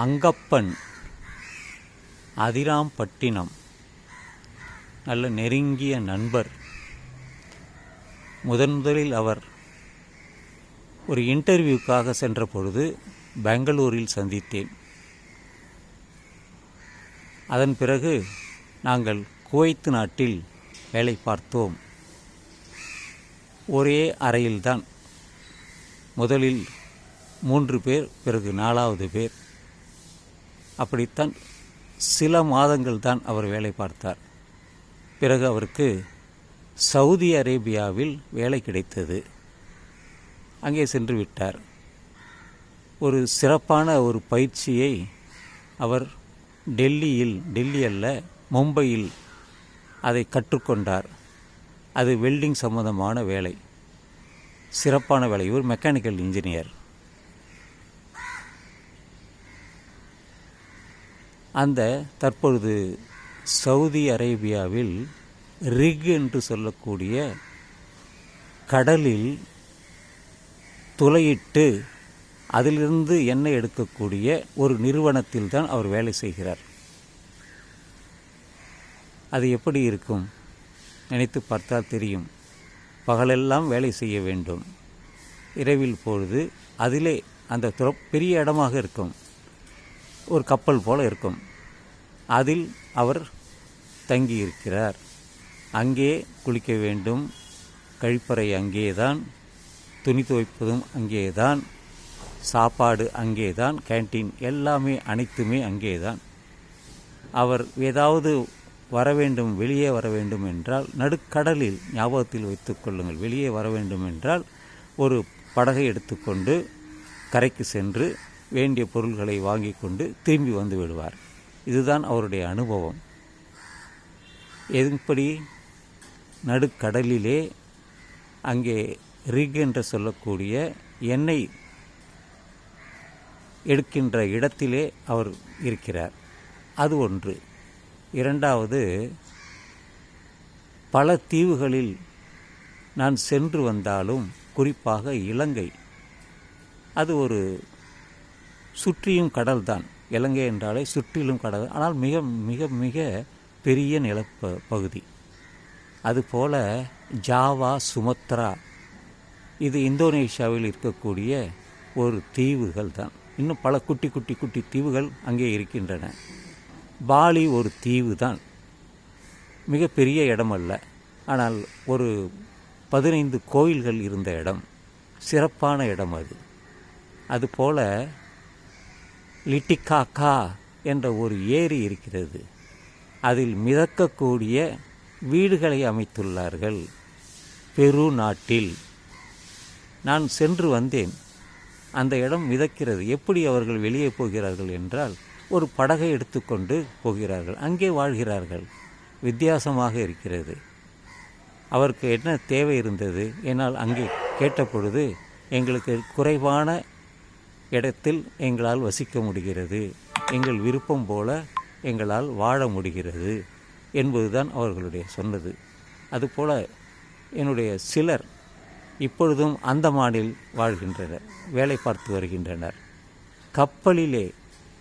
அங்கப்பன் அதிராம்பட்டினம் நல்ல நெருங்கிய நண்பர். முதன் முதலில் அவர் ஒரு இன்டர்வியூக்காக சென்ற பொழுது பெங்களூரில் சந்தித்தேன். அதன் பிறகு நாங்கள் குவைத் நாட்டில் வேலை பார்த்தோம். ஒரே அறையில்தான். முதலில் மூன்று பேர் பிறகு நாலாவது பேர். அப்படித்தான் சில மாதங்கள் தான் அவர் வேலை பார்த்தார். பிறகு அவருக்கு சவுதி அரேபியாவில் வேலை கிடைத்தது. அங்கே சென்று விட்டார். ஒரு சிறப்பான ஒரு பயிற்சியை அவர் டெல்லியில் டெல்லி அல்ல மும்பையில் அதை கற்றுக்கொண்டார். அது வெல்டிங் சம்பந்தமான வேலை. சிறப்பான வேலை. இவர் மெக்கானிக்கல் இன்ஜினியர். அந்த தற்பொழுது சவுதி அரேபியாவில் ரிக் என்று சொல்லக்கூடிய கடலில் துளையிட்டு அதிலிருந்து எண்ணெய் எடுக்கக்கூடிய ஒரு நிறுவனத்தில் தான் அவர் வேலை செய்கிறார். அது எப்படி இருக்கும்? நினைத்து பார்த்தால் தெரியும். பகலெல்லாம் வேலை செய்ய வேண்டும். இரவில் பொழுது அதிலே அந்த துற பெரிய இடமாக இருக்கும். ஒரு கப்பல் போல இருக்கும். அதில் அவர் தங்கியிருக்கிறார். அங்கே குளிக்க வேண்டும். கழிப்பறை அங்கேதான். துணி துவைப்பதும் அங்கேதான். சாப்பாடு அங்கேதான். கேண்டீன் எல்லாமே அனைத்துமே அங்கேதான். அவர் ஏதாவது வர வேண்டும் வெளியே வர வேண்டும் என்றால் நடுக்கடலில் ஞாபகத்தில் வைத்துக்கொள்ளுங்கள் வெளியே வர வேண்டும் என்றால் ஒரு படகை எடுத்துக்கொண்டு கரைக்கு சென்று வேண்டிய பொருள்களை வாங்கி கொண்டு திரும்பி வந்து விடுவார். இதுதான் அவருடைய அனுபவம். எப்படி நடுக்கடலிலே அங்கே ரிக் என்று சொல்லக்கூடிய எண்ணெய் எடுக்கின்ற இடத்திலே அவர் இருக்கிறார். அது ஒன்று. இரண்டாவது பல தீவுகளில் நான் சென்று வந்தாலும் குறிப்பாக இலங்கை. அது ஒரு சுற்றியும் கடல் தான். இலங்கை என்றாலே சுற்றிலும் கடல். ஆனால் மிக மிக மிக பெரிய நிலப்ப பகுதி. அதுபோல ஜாவா சுமத்ரா இது இந்தோனேஷியாவில் இருக்கக்கூடிய ஒரு தீவுகள் தான். இன்னும் பல குட்டி குட்டி குட்டி தீவுகள் அங்கே இருக்கின்றன. பாலி ஒரு தீவு தான். மிகப்பெரிய இடம் அல்ல ஆனால் ஒரு பதினைந்து கோயில்கள் இருந்த இடம். சிறப்பான இடம் அது. அதுபோல லிட்டிகாக்கா என்ற ஒரு ஏரி இருக்கிறது. அதில் மிதக்கக்கூடிய வீடுகளை அமைத்துள்ளார்கள் பெரு நாட்டில். நான் சென்று வந்தேன். அந்த இடம் மிதக்கிறது. எப்படி அவர்கள் வெளியே போகிறார்கள் என்றால் ஒரு படகை எடுத்துக்கொண்டு போகிறார்கள். அங்கே வாழ்கிறார்கள். வித்தியாசமாக இருக்கிறது. அவருக்கு என்ன தேவை இருந்தது? என்னால் அங்கே கேட்ட பொழுது எங்களுக்கு குறைவான இடத்தில் எங்களால் வசிக்க முடிகிறது. எங்கள் விருப்பம் போல எங்களால் வாழ முடிகிறது என்பதுதான் அவர்களுடைய சொன்னது. அதுபோல் என்னுடைய சிலர் இப்பொழுதும் அந்தமானில் வாழ்கின்றனர் வேலை பார்த்து வருகின்றனர். கப்பலிலே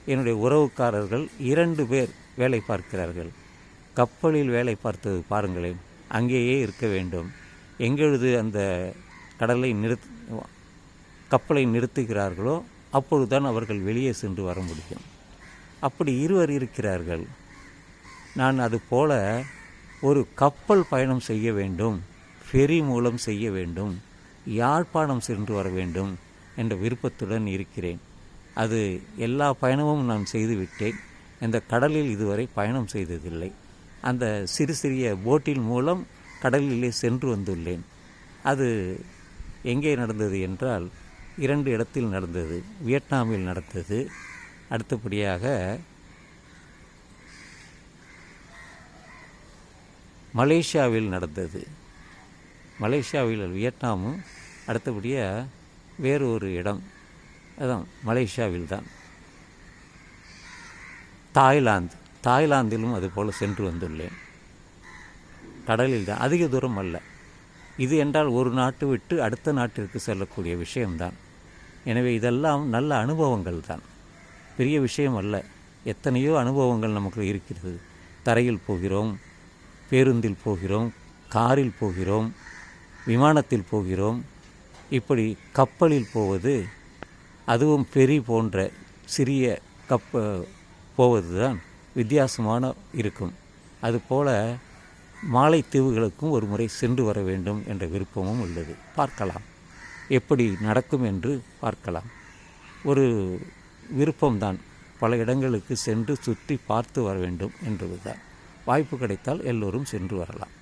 என்னுடைய உறவுக்காரர்கள் இரண்டு பேர் வேலை பார்க்கிறார்கள். கப்பலில் வேலை பார்த்தது பாருங்களேன் அங்கேயே இருக்க வேண்டும். எங்கெழுது அந்த கடலை நிறுத் கப்பலை நிறுத்துகிறார்களோ அப்பொழுதுதான் அவர்கள் வெளியே சென்று வர முடியும். அப்படி இருவர் இருக்கிறார்கள். நான் அது போல ஒரு கப்பல் பயணம் செய்ய வேண்டும் ஃபெரி மூலம் செய்ய வேண்டும் யாழ்ப்பாணம் சென்று வர வேண்டும் என்ற விருப்பத்துடன் இருக்கிறேன். அது எல்லா பயணமும் நான் செய்துவிட்டேன். இந்த கடலில் இதுவரை பயணம் செய்ததில்லை. அந்த சிறு சிறிய போட்டின் மூலம் கடலிலே சென்று வந்துள்ளேன். அது எங்கே நடந்தது என்றால் இரண்டு இடத்தில் நடந்தது. வியட்நாமில் நடந்தது. அடுத்தபடியாக மலேசியாவில் நடந்தது. மலேசியாவில் வியட்நாமும் அடுத்தபடியாக வேறு ஒரு இடம். அதான் மலேசியாவில் தான். தாய்லாந்து. தாய்லாந்திலும் அதுபோல் சென்று வந்துள்ளேன். கடலில் தான். அதிக தூரம் அல்ல. இது என்றால் ஒரு நாட்டு விட்டு அடுத்த நாட்டிற்கு செல்லக்கூடிய விஷயம்தான். எனவே இதெல்லாம் நல்ல அனுபவங்கள் தான் பெரிய விஷயம் அல்ல. எத்தனையோ அனுபவங்கள் நமக்கு இருக்கிறது. தரையில் போகிறோம் பேருந்தில் போகிறோம் காரில் போகிறோம் விமானத்தில் போகிறோம். இப்படி கப்பலில் போவது அதுவும் பெரி போன்ற சிறிய கப்ப போவது தான் வித்தியாசமான இருக்கும். அதுபோல மாலைத்தீவுகளுக்கும் ஒரு முறை சென்று வர வேண்டும் என்ற விருப்பமும் உள்ளது. பார்க்கலாம். எப்படி நடக்கும் என்று பார்க்கலாம். ஒரு விருப்பம்தான் பல இடங்களுக்கு சென்று சுற்றி பார்த்து வர வேண்டும் என்பதுதான் வாய்ப்பு கிடைத்தால் எல்லோரும் சென்று வரலாம்.